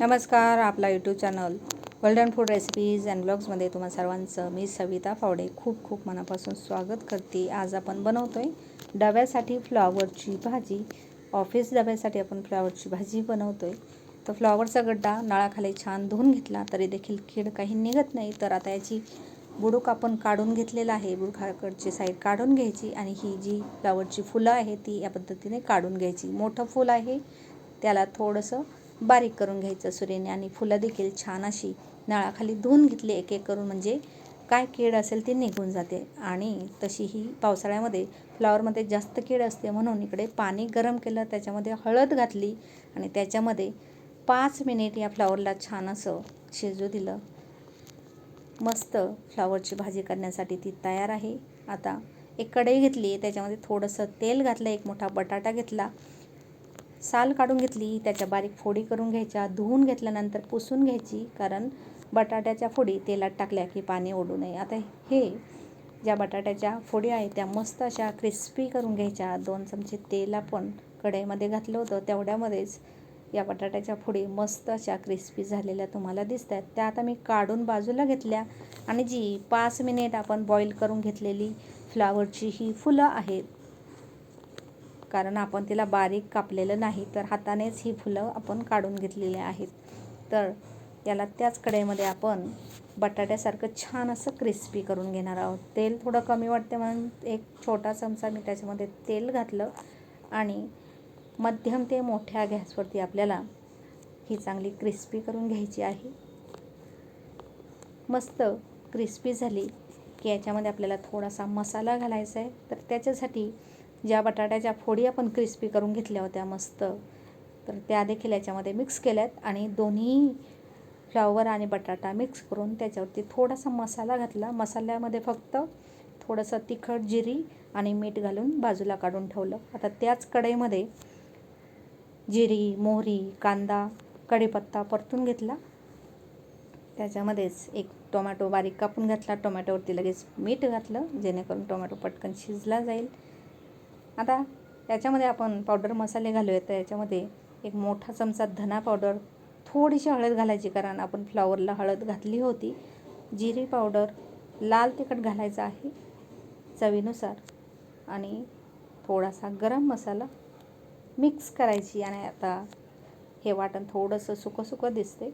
नमस्कार आपला YouTube channel golden food recipes and ब्लॉग्समध्ये तुम्हा सर्वांचं मी सविता फावडे. खूप खूप मनापासून स्वागत करते. आज आपण बनवतो आहे डब्यासाठी फ्लॉवरची भाजी. ऑफिस डब्यासाठी आपण फ्लॉवरची भाजी बनवतो आहे तर फ्लॉवरचा गड्डा नळाखाली छान धुवून घेतला तरी देखील कीड काही निघत नाही. तर आता याची बुडूक आपण काढून घेतलेला आहे. बुडखाकडची साईड काढून घ्यायची आणि ही जी फ्लॉवरची फुलं आहे ती या पद्धतीने काढून घ्यायची. मोठं फूल आहे त्याला थोडंसं बारीक करून घ्यायचं सुरेने आणि फुलं देखील छान अशी नळाखाली धुवून घेतली एक एक करून म्हणजे काय कीड असेल ती निघून जाते. आणि तशी ही पावसाळ्यामध्ये फ्लॉवरमध्ये जास्त कीड असते म्हणून इकडे पाणी गरम केलं त्याच्यामध्ये हळद घातली आणि त्याच्यामध्ये पाच मिनिट या फ्लॉवरला छान असं शिजू दिलं. मस्त फ्लॉवरची भाजी करण्यासाठी ती तयार आहे. आता एक कढई घेतली त्याच्यामध्ये थोडंसं तेल घातलं एक मोठा बटाटा घेतला साल काढून घेतली त्याच्या बारीक फोडी करून घ्यायच्या धुवून घेतल्यानंतर पुसून घ्यायची कारण बटाट्याच्या फोडी तेलात टाकल्या की पाणी ओढू नये. आता हे ज्या बटाट्याच्या फोडी आहेत त्या मस्त अशा क्रिस्पी करून घ्यायच्या. दोन चमचे तेल आपण कढईमध्ये घातलं होतं तेवढ्यामध्येच या बटाट्याच्या फोडी मस्त अशा क्रिस्पी झालेल्या तुम्हाला दिसत आहेत त्या आता मी काढून बाजूला घेतल्या आणि जी पाच मिनिट आपण बॉईल करून घेतलेली फ्लावरची ही फुलं आहेत कारण आपण तिला बारीक कापलेलं नाही तर हातानेच ही फुलं आपण काढून घेतलेली आहेत. तर याला त्याच कढईमध्ये आपण बटाट्यासारखं छान असं क्रिस्पी करून घेणार आहोत. तेल थोडं कमी वाटते म्हणून एक छोटा चमचा मी त्याच्यामध्ये तेल घातलं आणि मध्यम ते मोठ्या गॅसवरती आपल्याला ही चांगली क्रिस्पी करून घ्यायची आहे. मस्त क्रिस्पी झाली की याच्यामध्ये आपल्याला थोडासा मसाला घालायचा आहे. तर त्याच्यासाठी ज्या बटाट्याच्या फोडी आपण क्रिस्पी करून घेतल्या होत्या मस्त तर त्या देखील याच्यामध्ये मिक्स केल्यात आणि दोन्ही फ्लावर आणि बटाटा मिक्स करून त्याच्यावरती थोडासा मसाला घातला. मसाल्यामध्ये फक्त थोडंसं तिखट जिरी आणि मीठ घालून बाजूला काढून ठेवलं. आता त्याच कढईमध्ये जिरी मोहरी कांदा कढीपत्ता परतून घेतला. त्याच्यामध्येच एक टोमॅटो बारीक कापून घातला. टोमॅटोवरती लगेच मीठ घातलं जेणेकरून टोमॅटो पटकन शिजला जाईल. आता याच्यामध्ये आपण पावडर मसाले घालूया तर याच्यामध्ये एक मोठा चमचा धना पावडर थोडीशी हळद घालायची कारण आपण फ्लॉवरला हळद घातली होती. जिरी पावडर लाल तिखट घालायचं आहे चवीनुसार. आणि थोडासा गरम मसाला मिक्स करायची आणि आता हे वाटण थोडंसं सुकं सुकं दिसते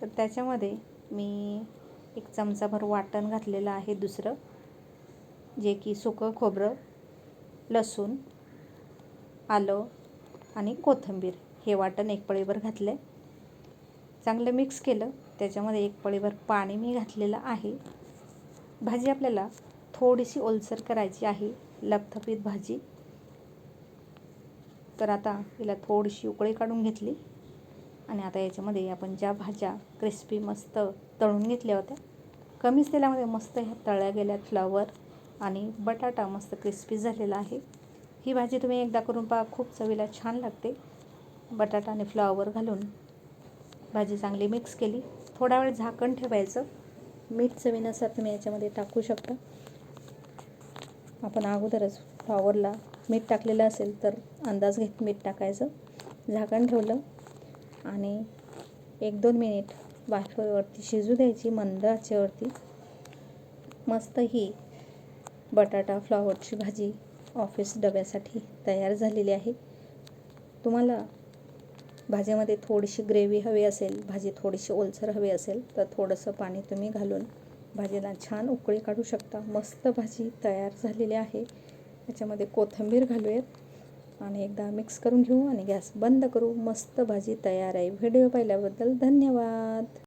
तर त्याच्यामध्ये मी एक चमचाभर वाटण घातलेलं आहे दुसरं जे की सुकं खोबरं. लसूण आलं आणि कोथिंबीर. हे वाटण एक पळीभर घातलं चांगलं मिक्स केलं. त्याच्यामध्ये एक पळीभर पाणी मी घातलेलं आहे. भाजी आपल्याला थोडीशी ओलसर करायची आहे. लपथपीत भाजी. तर आता हिला थोडीशी उकळी काढून घेतली. आणि आता याच्यामध्ये आपण ज्या भाज्या क्रिस्पी मस्त तळून घेतल्या होत्या. कमीच तेलामध्ये मस्त ह्या तळल्या गेल्या फ्लावर आणि बटाटा मस्त क्रिस्पी झालेला आहे. ही भाजी तुम्ही एकदा करून पहा खूप चवीला छान लागते. बटाटा आणि फ्लॉवर घालून भाजी चांगली मिक्स केली. थोडा वेळ झाकण ठेवायचं. मीठ चवीनुसार तुम्ही याच्यामध्ये टाकू शकता. आपण अगोदरच फ्लॉवरला मीठ टाकलेलं असेल तर अंदाज घेत मीठ टाकायचं. झाकण ठेवलं आणि एक दोन मिनिट वाफेवरती शिजू द्यायची मंद आचेवरती. मस्त ही बटाटा फ्लॉवरची भाजी ऑफिस डब्यासाठी तयार झालेली आहे. तुम्हाला भाजीमध्ये थोडीशी ग्रेव्ही हवी असेल भाजी थोडीशी ओलसर हवी असेल तर थोडंसं पाणी तुम्ही घालून भाजीला छान उकळी काढू शकता. मस्त भाजी तयार झालेली आहे. त्याच्यामध्ये कोथिंबीर घालूयात आणि एकदा मिक्स करून घेऊ आणि गॅस बंद करू. मस्त भाजी तयार आहे. व्हिडिओ पाहिल्याबद्दल धन्यवाद.